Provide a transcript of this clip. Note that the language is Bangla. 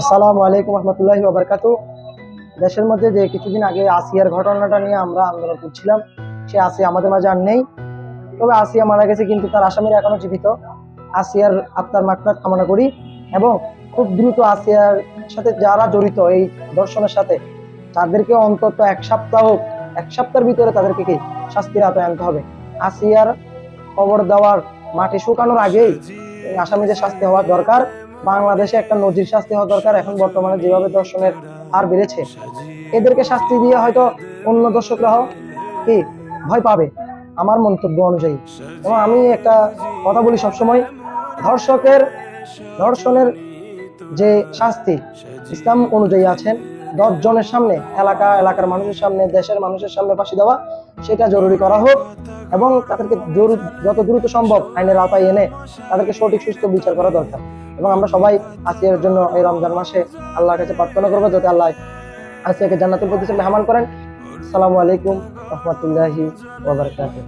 আসসালামু আলাইকুম রহমতুল্লাহি ওবরকাতু দেশের মধ্যে যে কিছুদিন আগে আসিয়ার ঘটনাটা নিয়ে আমরা আন্দোলন করছিলাম, সে আসিয়া আমাদের মাঝে আর নেই। তবে আসিয়া মারা গেছে কিন্তু তার আসামিরা এখনও জীবিত। আসিয়ার আত্মার মাকফাত কামনা করি এবং খুব দ্রুত আসিয়ার সাথে যারা জড়িত এই দর্শনের সাথে, তাদেরকে অন্তত এক সপ্তাহ, এক সপ্তাহের ভিতরে তাদেরকে কি শাস্তির আওতায় আনতে হবে। আসিয়ার খবর দেওয়ার মাটি শুকানোর আগেই আসামিদের শাস্তি হওয়া দরকার। বাংলাদেশে একটা নজির শাস্তি হওয়া দরকার। এখন বর্তমানে যেভাবে দর্শনের হার বেড়েছে, এদেরকে শাস্তি দিয়ে হয়তো অন্য দর্শকরাও কি ভয় পাবে আমার মন্তব্য অনুযায়ী। এবং আমি একটা কথা বলি সবসময়, ধর্ষকের, ধর্ষণের যে শাস্তি ইসলাম অনুযায়ী আছেন দশ জনের সামনে, এলাকা, এলাকার মানুষের সামনে, দেশের মানুষের সামনে ফাঁসি দেওয়া, সেটা জরুরি করা হোক। এবং তাদেরকে যত দ্রুত সম্ভব আইনের আওতায় এনে তাদেরকে সঠিক, সুস্থ বিচার করা দরকার। এবং আমরা সবাই আসিয়ার জন্য এই রমজান মাসে আল্লাহর কাছে প্রার্থনা করব যাতে আল্লাহ আসিয়াকে জান্নাতুল প্রতিষ্ঠা হামান করেন। আসসালামু আলাইকুম রহমতুল্লাহি ওবরকাতুহ